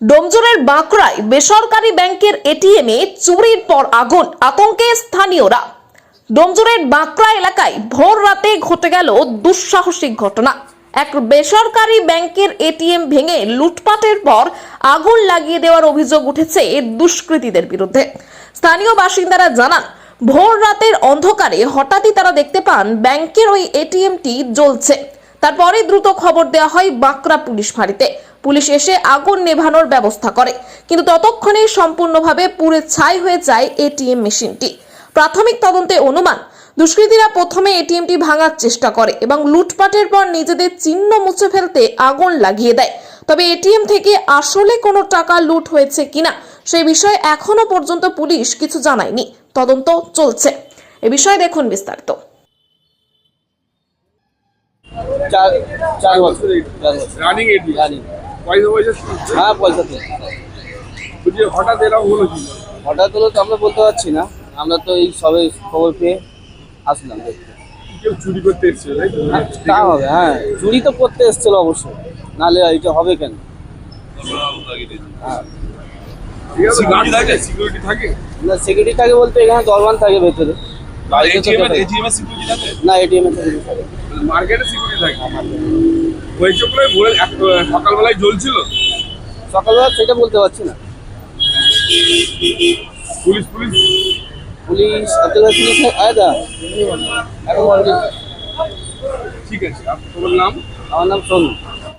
ডোমজুরের বাঁকড়ায় বেসরকারি ব্যাংকের এটিএমে চুরির পর আগুন, আতঙ্কে স্থানীয়রা। ডোমজুরের বাঁকড়া এলাকায় ভোর রাতে ঘটে গেল দুঃসাহসিক ঘটনা। এক বেসরকারি ব্যাংকের এটিএম ভেঙে লুটপাটের পর আগুন লাগিয়ে দেওয়ার অভিযোগ উঠেছে দুষ্কৃতীদের বিরুদ্ধে। স্থানীয় বাসিন্দারা জানান, ভোর রাতের অন্ধকারে হঠাৎই তারা দেখতে পান ব্যাংকের ওই এটিএমটি জ্বলছে। তারপরে দ্রুত খবর দেওয়া হয় বাঁকড়া পুলিশ ফাঁড়িতে। পুলিশ এসে আগুন নেভানোর ব্যবস্থা করে। কিন্তু ততক্ষণে সম্পূর্ণভাবে পুড়ে ছাই হয়ে যায় এটিএম মেশিনটি। প্রাথমিক তদন্তে অনুমান দুষ্কৃতীরা প্রথমে এটিএমটি ভাঙার চেষ্টা করে এবং লুটপাটের পর নিজেদের চিহ্ন মুছে ফেলতে আগুন লাগিয়ে দেয়। তবে এটিএম থেকে আসলে কোনো টাকা লুট হয়েছে কিনা সে বিষয়ে এখনও পর্যন্ত পুলিশ কিছু জানায়নি। তদন্ত চলছে। এ বিষয়ে দেখুন বিস্তারিত। চার চার বছর। রানিং পয়সা পয়সা হ্যাঁ পয়সা তো। বলছি হঠাৎ এরকম হলো কি? হঠাৎ হলো তো আমরা বলতে পারছি না। আমরা তো এই সবে খবর পেয়ে আসলাম। দেখতে কেউ চুরি করতে এসেছে তাই তো? হ্যাঁ, তা হবে হ্যাঁ। চুরি তো করতে এসেছিল অবশ্যই নাহলে এটা হবে কেন? হ্যাঁ। থাকে সিকিউরিটি থাকে? না সিকিউরিটি থাকে বলতে এখানে দরবান থাকে ভেতরে। এটিএম সিকিউরিটি থাকে। না এটিএম এ সিকিউরিটি থাকে। মার্কেটে সিকিউরিটি থাকে। ওই চোখে ভোরে সকালবেলায় জ্বলছিল। সকালবেলা সেটা বলতে পারছি না। Police police? পুলিশ আপনাদের পুলিশ আয়দা এখন ঠিক আছে তোমার নাম? আমার নাম সোনু